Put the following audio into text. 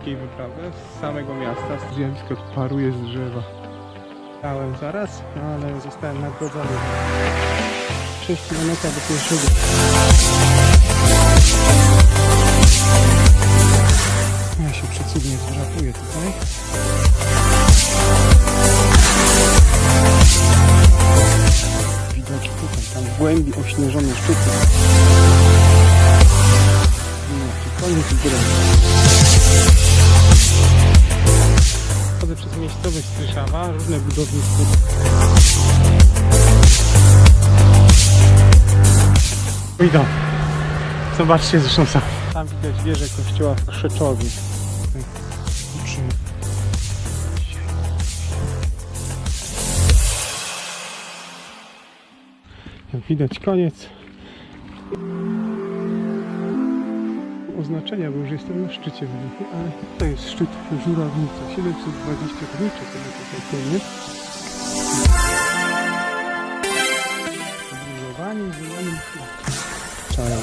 krótkiej wyprawy z samego miasta. Zjawisko paruje z drzewa. Stałem zaraz, ale zostałem nagrodzony. 6 km do pierwszego. Ja się przecudnie wdrapuję tutaj. Widoki tutaj, tam w głębi ośnieżone szczyty. No, tu koniec góry. Chodzę przez miejscowość Stryszawa, różne budownictwo. Idą. Zobaczcie zresztą sam. Tam widać wieżę kościoła w przy- Jak widać koniec. Oznaczenia, bo już jestem na szczycie wyniku, ale to jest szczyt żurawnica 720 km sobie tutaj koniec. Zbudowanie zielonym Czają.